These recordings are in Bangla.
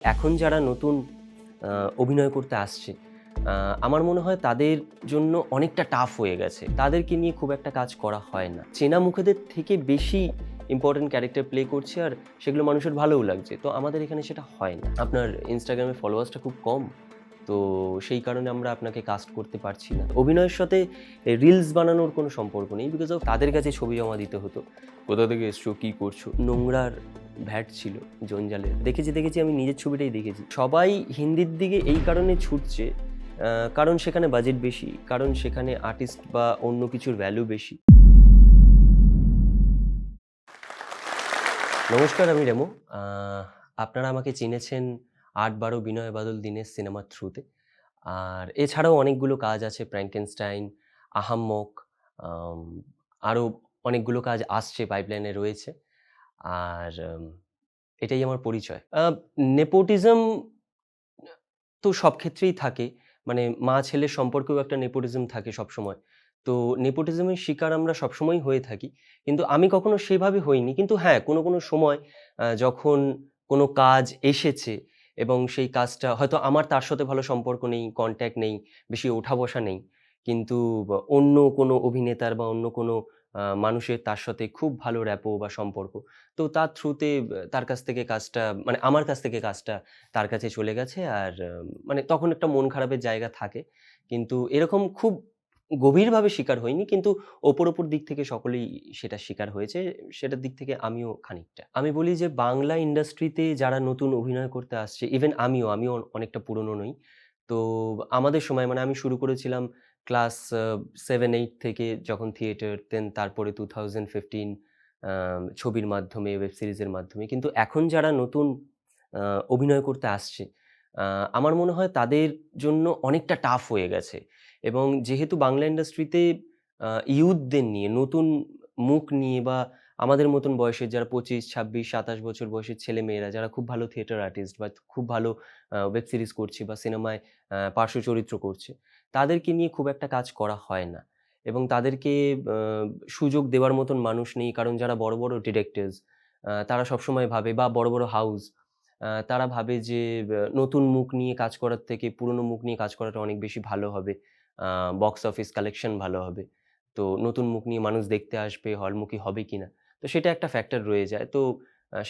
এখন যারা নতুন অভিনয় করতে আসছে আমার মনে হয় তাদের জন্য অনেকটা টাফ হয়ে গেছে। তাদেরকে নিয়ে খুব একটা কাজ করা হয় না। চেনা মুখেদের থেকে বেশি ইম্পর্টেন্ট ক্যারেক্টার প্লে করছে আর সেগুলো মানুষের ভালোও লাগছে। তো আমাদের এখানে সেটা হয় না। আপনার ইনস্টাগ্রামে ফলোয়ার্সটা খুব কম। তো সেই কারণে আমরা আপনাকে কাস্ট করতে পারছি না। অভিনয়ের সাথে রিলস বানানোর কোনো সম্পর্ক নেই বিকজ অফ তাদের কাছে ছবি জমা দিতে হতো। কোথা থেকে এসছো? কী করছ? নোংরার ভ্যাট ছিল জঞ্জালের দেখেছি দেখেছি আমি নিজের ছবিটাই দেখেছি। সবাই হিন্দির দিকে এই কারণে ছুটছে কারণ সেখানে বাজেট বেশি কারণ সেখানে আর্টিস্ট বা অন্য কিছুর ভ্যালু বেশি। নমস্কার আমি রেমো। আপনারা আমাকে চিনেছেন আট বারো বিনয় বাদল দিনের সিনেমার থ্রুতে আর এছাড়াও অনেকগুলো কাজ আছে প্র্যাঙ্কেনস্টাইন আহাম্মক আরও অনেকগুলো কাজ আসছে পাইপলাইনে রয়েছে। আর এটাই আমার পরিচয়। নেপোটিজম তো সব ক্ষেত্রেই থাকে মানে মা ছেলের সম্পর্কেও একটা নেপোটিজম থাকে সবসময়। তো নেপোটিজমের শিকার আমরা সবসময় হয়ে থাকি, কিন্তু আমি কখনো সেভাবে হইনি। কিন্তু হ্যাঁ কোনো কোনো সময় যখন কোনো কাজ এসেছে এবং সেই কাজটা, হয়তো আমার তার সাথে ভালো সম্পর্ক নেই কন্ট্যাক্ট নেই, বেশি ওঠা বসা নেই। কিন্তু অন্য কোনো অভিনেতার বা অন্য কোনো মানুষের তার সাথে খুব ভালো র্যাপো বা সম্পর্ক। তো তার থ্রুতে তার কাছ থেকে কাজটা মানে আমার কাছ থেকে কাজটা তার কাছে চলে গেছে। আর মানে তখন একটা মন খারাপের জায়গা থাকে। কিন্তু এরকম খুব গভীরভাবে শিকার হয়নি কিন্তু ওপর ওপর দিক থেকে সকলেই সেটা শিকার হয়েছে। সেটার দিক থেকে আমিও খানিকটা। আমি বলি যে, বাংলা ইন্ডাস্ট্রিতে যারা নতুন অভিনয় করতে আসছে ইভেন আমিও আমিও অনেকটা পুরনো নই। তো আমাদের সময় মানে আমি শুরু করেছিলাম ক্লাস সেভেন এইট থেকে যখন থিয়েটার দেন তারপরে টু থাউজেন্ড ফিফটিন ছবির মাধ্যমে ওয়েব সিরিজের মাধ্যমে। কিন্তু এখন যারা নতুন অভিনয় করতে আসছে আমার মনে হয় তাদের জন্য অনেকটা টাফ হয়ে গেছে। এবং যেহেতু বাংলা ইন্ডাস্ট্রিতে ইউথদের নিয়ে, নতুন মুখ নিয়ে বা আমাদের মতন বয়সের যারা পঁচিশ, ছাব্বিশ, সাতাশ বছর বয়সের ছেলে মেয়েরা যারা খুব ভালো থিয়েটার আর্টিস্ট বা খুব ভালো ওয়েব সিরিজ করছে বা সিনেমায় পার্শ্ব চরিত্র করছে, তাদেরকে নিয়ে খুব একটা কাজ করা হয় না এবং তাদেরকে সুযোগ দেওয়ার মতন মানুষ নেই, কারণ যারা বড় বড় ডিরেক্টর্স তারা সবসময় ভাবে বা বড় বড় হাউস তারা ভাবে যে নতুন মুখ নিয়ে কাজ করার থেকে পুরনো মুখ নিয়ে কাজ করাটা অনেক বেশি ভালো হবে। বক্স অফিস কালেকশন ভালো হবে। তো নতুন মুখ নিয়ে মানুষ দেখতে আসবে, হলমুখী হবে কি না তো সেটা একটা ফ্যাক্টর রয়ে যায়। তো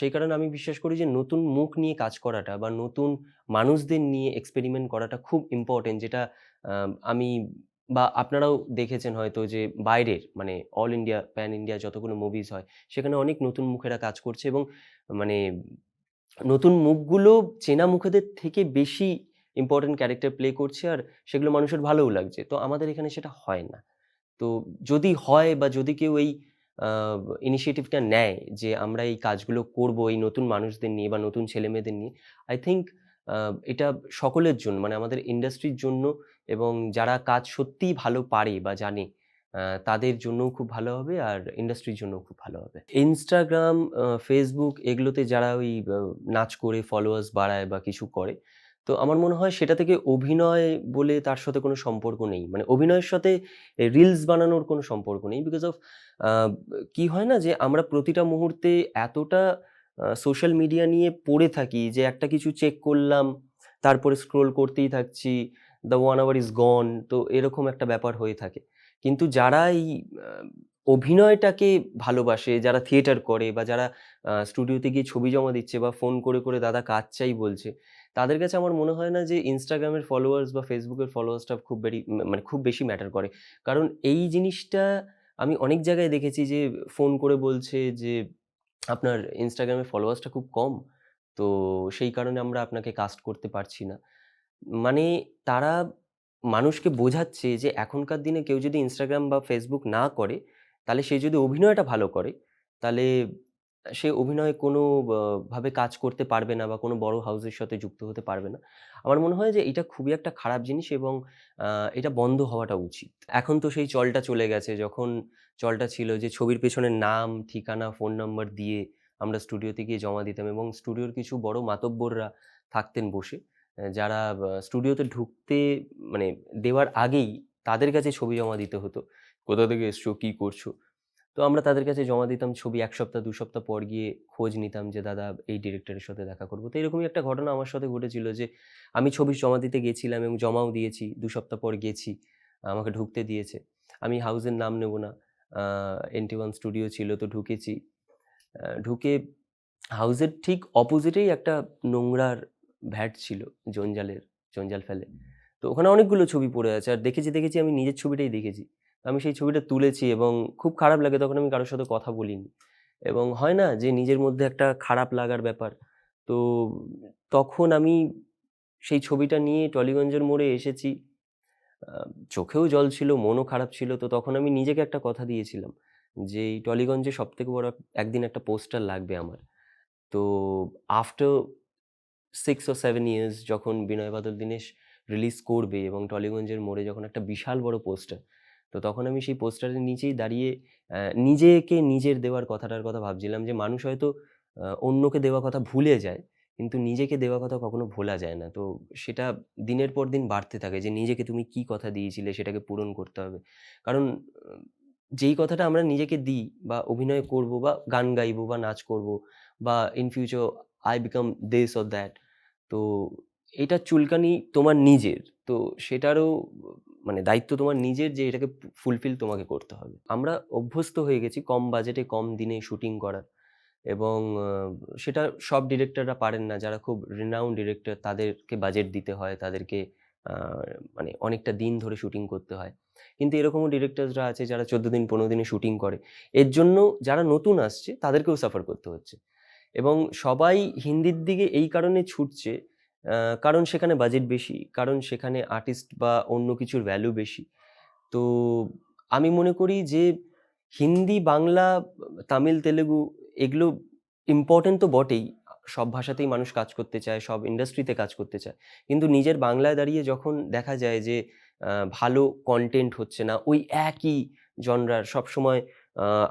সেই কারণে আমি বিশ্বাস করি যে, নতুন মুখ নিয়ে কাজ করাটা বা নতুন মানুষদের নিয়ে এক্সপেরিমেন্ট করাটা খুব ইম্পর্টেন্ট যেটা আমি বা আপনারাও দেখেছেন হয়তো যে, বাইরের মানে অল ইন্ডিয়া প্যান ইন্ডিয়া যতগুলো মুভিজ হয়, সেখানে অনেক নতুন মুখেরা কাজ করছে এবং মানে নতুন মুখগুলো চেনা মুখেদের থেকে বেশি ইম্পর্টেন্ট ক্যারেক্টার প্লে করছে আর সেগুলো মানুষের ভালোও লাগছে। তো আমাদের এখানে সেটা হয় না। তো যদি হয় বা যদি কেউ এই ইনিশিয়েটিভটা নেয় যে আমরা এই কাজগুলো করব এই নতুন মানুষদের নিয়ে বা নতুন ছেলেমেয়েদের নিয়ে আই থিঙ্ক এটা সকলের জন্য মানে আমাদের ইন্ডাস্ট্রির জন্য এবং যারা কাজ সত্যিই ভালো পারে বা জানে তাদের জন্যও খুব ভালো হবে আর ইন্ডাস্ট্রির জন্যও খুব ভালো হবে। ইনস্টাগ্রাম ফেসবুক এগুলোতে যারা ওই নাচ করে ফলোয়ার্স বাড়ায় বা কিছু করে, তো আমার মনে হয় সেটা থেকে অভিনয় বলে তার সাথে কোনো সম্পর্ক নেই। মানে অভিনয়ের সাথে রিলস বানানোর কোনো সম্পর্ক নেই বিকজ অফ কি হয় না যে আমরা প্রতিটা মুহূর্তে এতটা সোশ্যাল মিডিয়া নিয়ে পড়ে থাকি যে একটা কিছু চেক করলাম, তারপরে স্ক্রোল করতেই থাকছি the one hour is gone তো এরকম একটা ব্যাপার হয়ে থাকে। কিন্তু যারা এই অভিনয়টাকে ভালোবাসে, যারা থিয়েটার করে বা যারা স্টুডিওতে গিয়ে ছবি জমা দিচ্ছে বা ফোন করে করে দাদা কাজ চাই বলছে, তাদের কাছে আমার মনে হয় না যে ইনস্টাগ্রামের ফলোয়ার্স বা ফেসবুকের ফলোয়ার্সটা খুব বেরি মানে খুব বেশি ম্যাটার করে। কারণ এই জিনিসটা আমি অনেক জায়গায় দেখেছি যে ফোন করে বলছে যে আপনার ইনস্টাগ্রামের ফলোয়ার্সটা খুব কম, তো সেই কারণে আমরা আপনাকে কাস্ট করতে পারছি না। মানে তারা মানুষকে বোঝাচ্ছে যে এখনকার দিনে কেউ যদি ইনস্টাগ্রাম বা ফেসবুক না করে, তাহলে সে যদি অভিনয়টা ভালো করে, তাহলে সে অভিনয়ে কোনো ভাবে কাজ করতে পারবে না বা কোনো বড় হাউসের সাথে যুক্ত হতে পারবে না। আমার মনে হয় যে এটা খুবই একটা খারাপ জিনিস এবং এটা বন্ধ হওয়াটা উচিত। এখন তো সেই চলটা চলে গেছে, যখন চলটা ছিল যে ছবির পেছনে নাম, ঠিকানা ফোন নাম্বার দিয়ে আমরা স্টুডিওতে গিয়ে জমা দিতাম এবং স্টুডিওর কিছু বড় মাতব্বররা থাকতেন বসে। যারা স্টুডিওতে ঢুকতে মানে দেওয়ার আগেই তাদের কাছে ছবি জমা দিতে হতো কোথা থেকে এসছো কী করছ তো আমরা তাদের কাছে জমা দিতাম ছবি এক সপ্তাহ দু সপ্তাহ পর গিয়ে খোঁজ নিতাম যে, "দাদা এই ডিরেক্টরের সাথে দেখা করব।" তো এরকমই একটা ঘটনা আমার সাথে ঘটেছিল যে, আমি ছবি জমা দিতে গেছিলাম এবং জমাও দিয়েছি। দু সপ্তাহ পর গেছি। আমাকে ঢুকতে দিয়েছে। আমি হাউসের নাম নেব না। এনটি ওয়ান স্টুডিও ছিল তো ঢুকেছি। ঢুকে হাউসের ঠিক অপোজিটেই একটা নোংরার ভ্যাট ছিল জঞ্জালের, জঞ্জাল ফেলে। তো ওখানে অনেকগুলো ছবি পড়ে আছে। আর দেখেছি, দেখেছি আমি নিজের ছবিটাই দেখেছি। আমি সেই ছবিটা তুলেছি এবং খুব খারাপ লাগে তখন আমি কারোর সাথে কথা বলিনি। এবং হয় না যে নিজের মধ্যে একটা খারাপ লাগার ব্যাপার। তো তখন আমি সেই ছবিটা নিয়ে টলিগঞ্জের মোড়ে এসেছি। চোখেও জল ছিল, মনও খারাপ ছিল। তো তখন আমি নিজেকে একটা কথা দিয়েছিলাম যে, এই টলিগঞ্জে সবথেকে বড় একদিন একটা পোস্টার লাগবে আমার। তো আফটার 6 or 7 ইয়ার্স যখন বিনয় বাদল দীনেশ রিলিজ করবে এবং টলিগঞ্জের মোড়ে যখন একটা বিশাল বড় পোস্টার, তো তখন আমি সেই পোস্টারের নিচেই দাঁড়িয়ে নিজেকে নিজের দেওয়ার কথাটার কথা ভাবছিলাম যে, মানুষ হয়তো অন্যকে দেওয়া কথা ভুলে যায়। কিন্তু নিজেকে দেওয়া কথা কখনো ভোলা যায় না। তো সেটা দিনের পর দিন বাড়তে থাকে যে, নিজেকে তুমি কি কথা দিয়েছিলে সেটাকে পূরণ করতে হবে। কারণ যেই কথাটা আমরা নিজেকে দিই বা অভিনয় করব বা গান গাইবো বা নাচ করব বা in future I become this or that তো এটা চুলকানি তোমার নিজের। তো সেটারও মানে দায়িত্ব তোমার নিজের যে এটাকে ফুলফিল তোমাকে করতে হবে। আমরা অভ্যস্ত হয়ে গেছি কম বাজেটে, কম দিনে শুটিং করার এবং সেটা সব ডিরেক্টররা পারেন না। যারা খুব রিনাউন্ড ডিরেক্টর তাদেরকে বাজেট দিতে হয়। তাদেরকে মানে অনেকটা দিন ধরে শুটিং করতে হয়। কিন্তু এরকমও ডিরেক্টরসরা আছে যারা ১৪ দিন ১৫ দিনে শুটিং করে। এর জন্য যারা নতুন আসছে, তাদেরকেও সাফার করতে হচ্ছে। এবং সবাই হিন্দির দিকে এই কারণে ছুটছে কারণ সেখানে বাজেট বেশি, কারণ সেখানে আর্টিস্ট বা অন্য কিছুর ভ্যালু বেশি। তো আমি মনে করি যে হিন্দি, বাংলা, তামিল, তেলেগু এগুলো ইম্পর্টেন্ট তো বটেই। সব ভাষাতেই মানুষ কাজ করতে চায়, সব ইন্ডাস্ট্রিতে কাজ করতে চায়। কিন্তু নিজের বাংলায় দাঁড়িয়ে যখন দেখা যায় যে ভালো কন্টেন্ট হচ্ছে না, ওই একই জনরার সবসময়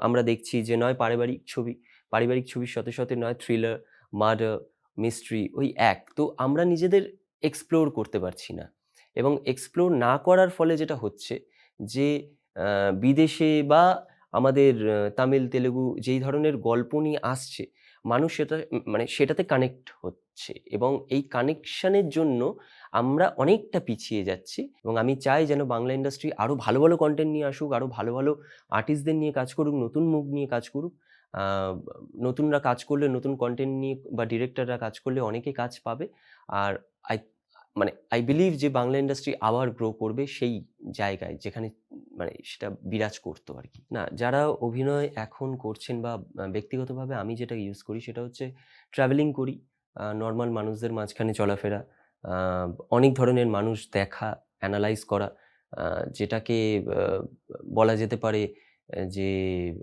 আমরা দেখছি যে নয় পারিবারিক ছবি, পারিবারিক ছবির সাথে, সাথে নয় থ্রিলার, মার্ডার, মিস্ট্রি ওই এক। তো আমরা নিজেদের এক্সপ্লোর করতে পারছি না। এবং এক্সপ্লোর না করার ফলে যেটা হচ্ছে যে বিদেশে বা আমাদের তামিল, তেলেগু যেই ধরনের গল্প নিয়ে আসছে, মানুষ সেটা মানে সেটাতে কানেক্ট হচ্ছে এবং এই কানেকশানের জন্য আমরা অনেকটা পিছিয়ে যাচ্ছি এবং আমি চাই যেন বাংলা ইন্ডাস্ট্রি আরও ভালো, ভালো কন্টেন্ট নিয়ে আসুক, আরও ভালো, ভালো আর্টিস্টদের নিয়ে কাজ করুক, নতুন মুখ নিয়ে কাজ করুক। নতুনরা কাজ করলে নতুন কনটেন্ট নিয়ে বা ডিরেক্টররা কাজ করলে অনেকে কাজ পাবে। আর আই মানে আই বিলিভ যে বাংলা ইন্ডাস্ট্রি আবার গ্রো করবে সেই জায়গায় যেখানে মানে সেটা বিরাজ করতো আর কি না যারা অভিনয় এখন করছেন বা ব্যক্তিগতভাবে আমি যেটা ইউজ করি সেটা হচ্ছে ট্রাভেলিং করি। নর্মাল মানুষদের মাঝখানে চলাফেরা। অনেক ধরনের মানুষ দেখা, অ্যানালাইজ করা। যেটাকে বলা যেতে পারে যে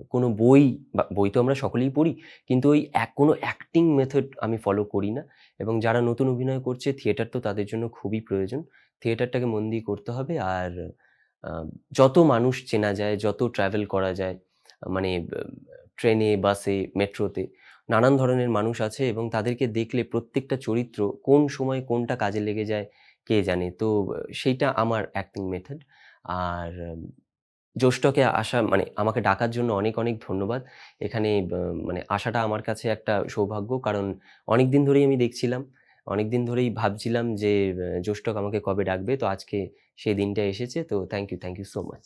কোনো বই বা বই তো আমরা সকলেই পড়ি। কিন্তু ওই এক কোনো অ্যাক্টিং মেথড আমি ফলো করি না। এবং যারা নতুন অভিনয় করছে থিয়েটার তো তাদের জন্য খুবই প্রয়োজন। থিয়েটারটাকে মন দিয়ে করতে হবে আর যত মানুষ চেনা যায়, যত ট্রাভেল করা যায় মানে ট্রেনে, বাসে, মেট্রোতে নানান ধরনের মানুষ আছে এবং তাদেরকে দেখলে প্রত্যেকটা চরিত্র কোন সময় কোনটা কাজে লেগে যায় কে জানে। তো সেইটা আমার অ্যাক্টিং মেথড। আর জোশটকে আসা মানে আমাকে ডাকার জন্য অনেক, অনেক ধন্যবাদ। এখানে মানে আসাটা আমার কাছে একটা সৌভাগ্য। কারণ অনেক দিন ধরেই আমি দেখছিলাম। অনেক দিন ধরেই ভাবছিলাম যে জ্যৈষ্ঠক আমাকে কবে ডাকবে। তো আজকে সেই দিনটা এসেছে। তো thank you, thank you so much.